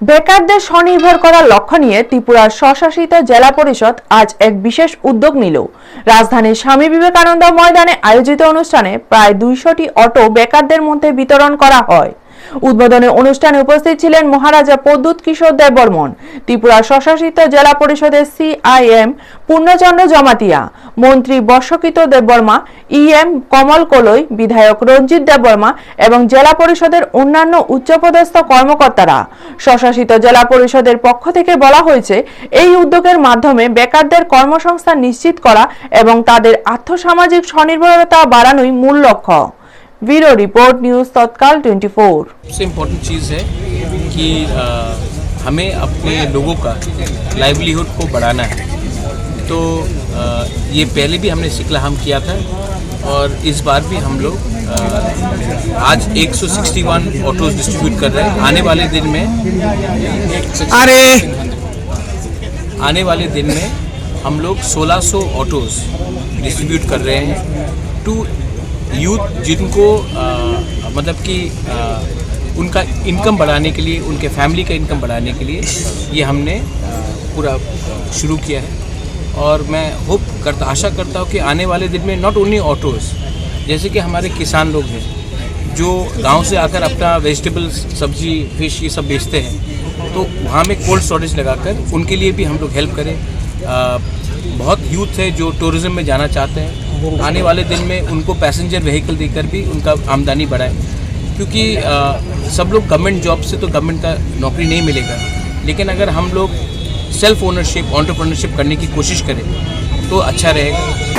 বেকারদের স্বনির্ভর করার লক্ষ্য নিয়ে ত্রিপুরার স্বশাসিত জেলা পরিষদ আজ এক বিশেষ উদ্যোগ নিল। রাজধানীর স্বামী বিবেকানন্দ ময়দানে আয়োজিত অনুষ্ঠানে প্রায় দুইশোটি অটো বেকারদের মধ্যে বিতরণ করা হয়। উদ্বোধনী অনুষ্ঠানে উপস্থিত ছিলেন মহারাজা প্রদ্যুৎ কিশোর দেববর্মন ত্রিপুরা স্বশাসিত জেলা পরিষদের সিআইএম পূর্ণচন্দ্র জমাতিয়া মন্ত্রী বর্ষকৃত দেববর্মা ইএম কমল কলই বিধায়ক রঞ্জিত দেববর্মা এবং জেলা পরিষদের অন্যান্য উচ্চপদস্থ কর্মকর্তারা স্বশাসিত জেলা পরিষদের পক্ষ থেকে বলা হয়েছে এই উদ্যোগের মাধ্যমে বেকারদের কর্মসংস্থান নিশ্চিত করা এবং তাদের আর্থসামাজিক স্বনির্ভরতা বাড়ানোই মূল লক্ষ্য ব্যুরো রিপোর্ট নিউজ তৎকাল টোয়েন্টি ফোর सबसे इम्पोर्टेंट चीज़ है कि अ, हमें अपने लोगों का लाइवलीहुड को बढ़ाना है तो अ, ये पहले भी हमने सिकला हम किया था और इस बार भी हम लोग आज 161 ऑटोज डिस्ट्रीब्यूट कर रहे हैं। आने वाले दिन में अरे! आने वाले दिन में हम लोग 1600 ऑटोज डिस्ट्रीब्यूट कर रहे हैं टू यूथ जिनको अ, मतलब कि उनका इनकम बढ़ाने के लिए उनके फैमिली का इनकम बढ़ाने के लिए ये हमने पूरा शुरू किया है। और मैं होप करता आशा करता हूँ कि आने वाले दिन में नॉट ओनली ऑटोज़ जैसे कि हमारे किसान लोग हैं जो गाँव से आकर अपना वेजिटेबल्स सब्ज़ी फ़िश ये सब बेचते हैं तो वहाँ में कोल्ड स्टोरेज लगाकर उनके लिए भी हम लोग हेल्प करें। आ, बहुत यूथ है जो टूरिज़्म में जाना चाहते हैं। आने वाले दिन में उनको पैसेंजर व्हीकल देकर भी उनका आमदनी बढ़ाए क्योंकि आ, सब लोग गवर्नमेंट जॉब से तो गवर्नमेंट का नौकरी नहीं मिलेगा। लेकिन अगर हम लोग सेल्फ ओनरशिप ऑन्टरप्रनरशिप करने की कोशिश करें तो अच्छा रहेगा।